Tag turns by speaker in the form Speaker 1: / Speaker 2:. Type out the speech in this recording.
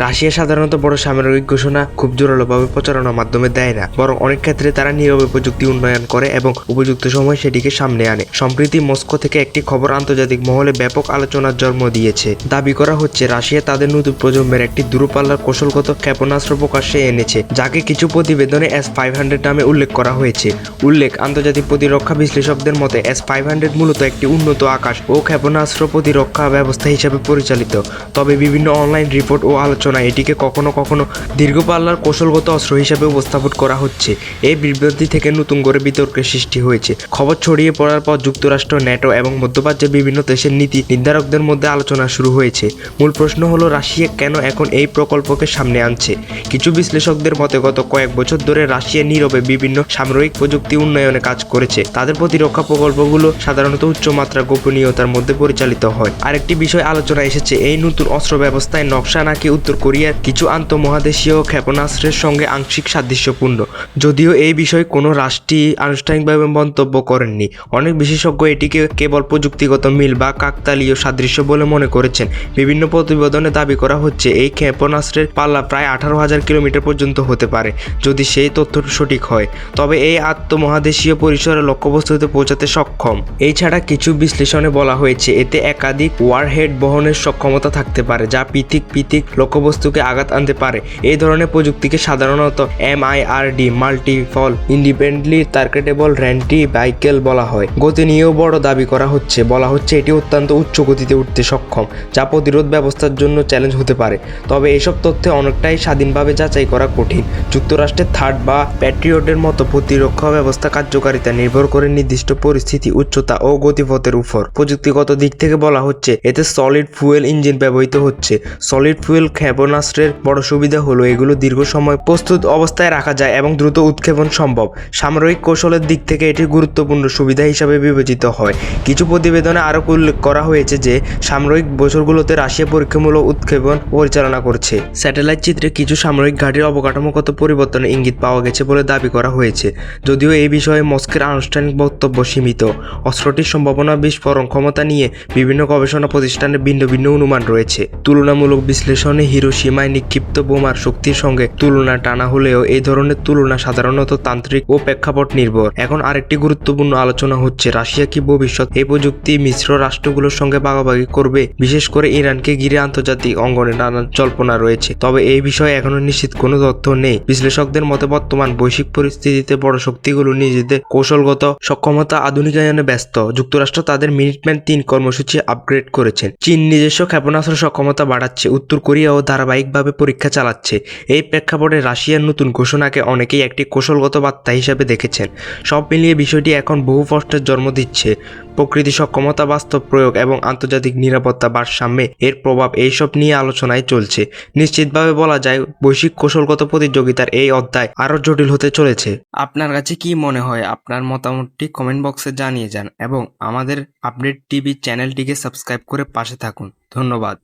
Speaker 1: Russia সাধারণত বড় সামরিক ঘোষণা খুব জোরালোভাবে প্রচারণার মাধ্যমে দেয় না, বরং অনেক ক্ষেত্রে তারা নীরবে প্রযুক্তি উন্নয়ন করে এবং উপযুক্ত সময় সেটিকে সামনে আনে। সম্প্রতি মস্কো থেকে একটি খবর আন্তর্জাতিক মহলে ব্যাপক আলোচনার জন্ম দিয়েছে। দাবি করা হচ্ছে, রাশিয়া তাদের নতুন প্রজন্মের একটি দূরপাল্লার কৌশলগত ক্ষেপণাস্ত্র প্রকাশ্যে এনেছে, যাকে কিছু প্রতিবেদনে এস ফাইভ হান্ড্রেড নামে উল্লেখ করা হয়েছে। উল্লেখ, আন্তর্জাতিক প্রতিরক্ষা বিশ্লেষকদের মতে এস ফাইভ হান্ড্রেড মূলত একটি উন্নত আকাশ ও ক্ষেপণাস্ত্র প্রতিরক্ষা ব্যবস্থা হিসেবে পরিচালিত। তবে বিভিন্ন অনলাইন রিপোর্ট ও আলোচনায় এটিকে কখনো কখনো দীর্ঘপাল্লার কৌশলগত অস্ত্র হিসেবে উপস্থাপন করা হচ্ছে। এই বিবৃতি থেকে নতুন করে বিতর্কের সৃষ্টি হয়েছে। খবর ছড়িয়ে পড়ার পর যুক্তরাষ্ট্র, ন্যাটো এবং মধ্যপ্রাচ্যের বিভিন্ন দেশের নীতি নির্ধারকদের মধ্যে আলোচনা শুরু হয়েছে। মূল প্রশ্ন হলো, রাশিয়া কেন এখন এই প্রকল্পকে সামনে আনছে? কিছু বিশ্লেষকদের মতে, গত কয়েক বছর ধরে রাশিয়া নীরবে বিভিন্ন সামরিক প্রযুক্তি উন্নয়নে কাজ করেছে। তাদের প্রতিরক্ষা প্রকল্পগুলো সাধারণত উচ্চমাত্রার গোপনীয়তার মধ্যে পরিচালিত হয়। আরেকটি বিষয় আলোচনা এসেছে, এই নতুন অস্ত্র ব্যবস্থায় নকশা নাকি উত্তর কোরিয়ার কিছু আন্তঃমহাদেশীয় ক্ষেপণাস্ত্রের সঙ্গে আংশিক সাদৃশ্যপূর্ণ। যদিও এই বিষয়ে কোনো রাষ্ট্রই আনুষ্ঠানিকভাবে মন্তব্য করেননি। অনেক বিশেষজ্ঞ এটিকে কেবল প্রযুক্তিগত মিল বা কাকতালীয় সাদৃশ্য বলে মনে করেছেন। বিভিন্ন প্রতিবেদনে দাবি করা হচ্ছে, এই ক্ষেপণাস্ত্রের পাল্লা প্রায় আঠারো হাজার কিলোমিটার পর্যন্ত হতে পারে, যদি সেই তথ্য সঠিক হয়। তবে এই আত্মমহাদেশীয় পরিসরে লক্ষ্যবস্তুতে পৌঁছাতে সক্ষম। এছাড়া কিছু বিশ্লেষণে বলা হয়েছে, এতে একাধিক ওয়ারহেড বহনের সক্ষমতা থাকতে পারে, যা পৃথিক পৃথিক পৃথক লক্ষ্যবস্তুকে আঘাত আনতে পারে। এই ধরনের প্রযুক্তিকে সাধারণত MIRV, multiple, independently targetable reentry vehicle বলা হয়। গতি নিয়েও বড় দাবি করা হচ্ছে। বলা হচ্ছে এটি অত্যন্ত উচ্চ গতিতে উঠতে সক্ষম, যা প্রতিরোধ ব্যবস্থার জন্য চ্যালেঞ্জ হতে পারে। তবে এসব তথ্যে অনেকটাই স্বাধীনভাবে যাচাই করা কঠিন। যুক্তরাষ্ট্রের থার্ড বা প্যাট্রিয়টের মতো প্রতিরক্ষা ব্যবস্থা কার্যকারিতা নির্ভর করে নির্দিষ্ট পরিস্থিতি, উচ্চতা ও গতিপথের উপর। প্রযুক্তিগত দিক থেকে বলা হচ্ছে, এতে সলিড ফুয়েল ইঞ্জিন ব্যবহৃত হচ্ছে। সলিড ফুয়েল ক্ষেপণাস্ত্রের বড় সুবিধা হলো এগুলো দীর্ঘ সময় প্রস্তুত অবস্থায় রাখা যায় এবং দ্রুত উৎক্ষেপণ সম্ভব। সামরিক কৌশলের দিক থেকে এটি গুরুত্বপূর্ণ সুবিধা হিসাবে বিবেচিত হয়। কিছু প্রতিবেদনে আরও উল্লেখ করা হয়েছে যে, সামরিক বছরগুলোতে রাশিয়া পরীক্ষামূলক উৎক্ষেপণ পরিচালনা করছে। স্যাটেলাইট চিত্রে কিছু সামরিক ঘাঁটির অবকাঠামোগত পরিবর্তনের ইঙ্গিত পাওয়া গেছে বলে দাবি করা হয়েছে। যদিও এই বিষয়ে মস্কের আনুষ্ঠানিক বক্তব্য সীমিত। অস্ত্রটির সম্ভাবনা, বিস্ফোরণ ক্ষমতা নিয়ে বিভিন্ন গবেষণা প্রতিষ্ঠানের ভিন্ন ভিন্ন অনুমান রয়েছে। তুলনামূলক বিশ্লেষণে হিরোসীমায় নিক্ষিপ্ত বোমার শক্তির সঙ্গে তুলনা টানা হলেও এই ধরনের তুলনা সাধারণত তান্ত্রিক ও প্রেক্ষাপট নির্ভর। এখন আরেকটি গুরুত্বপূর্ণ আলোচনা হচ্ছে, রাশিয়া কি ভবিষ্যৎ এই প্রযুক্তি মিশ্র রাষ্ট্রগুলোর সঙ্গে ভাগাভাগি করবে? বিশেষ করে ইরানকে ঘিরে আন্তর্জাতিক অঙ্গনে নানা জল্পনা রয়েছে। তবে এই বিষয়ে এখনও নিশ্চিত কোনো তথ্য নেই। বিশ্লেষকদের মতে, বর্তমান বৈশ্বিক পরিস্থিতিতে বড় শক্তিগুলো নিজেদের কৌশলগত সক্ষমতা আধুনিকায়নে ব্যস্ত। যুক্তরাষ্ট্র তাদের মিনিটম্যান তিন কর্মসূচি আপগ্রেড করেছেন চীন নিজস্ব ক্ষেপণাস্ত্র সক্ষমতা বাড়াচ্ছে। উত্তর কোরিয়াও ধারাবাহিকভাবে পরীক্ষা চালাচ্ছে। এই প্রেক্ষাপটে রাশিয়ার নতুন ঘোষণাকে অনেকেই একটি কৌশলগত বার্তা হিসেবে দেখেছেন। সব মিলিয়ে বিষয়টি এখন বহু প্রশ্নের জন্ম দিচ্ছে। প্রকৃতি সক্ষমতা, বাস্তব প্রয়োগ এবং আন্তর্জাতিক নিরাপত্তা ভারসাম্যে এর প্রভাব এইসব নিয়ে আলোচনায় চলছে। নিশ্চিতভাবে বলা যায়, বৈশ্বিক কৌশলগত প্রতিযোগিতার এই অধ্যায় আরও জটিল হতে চলেছে। আপনার কাছে কি মনে হয়? আপনার মতামতটি কমেন্ট বক্সে জানিয়ে যান এবং আমাদের আপডেট টিভি চ্যানেলটিকে সাবস্ক্রাইব করে পাশে থাকুন। ধন্যবাদ।